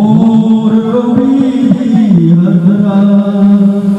amor vi habrá.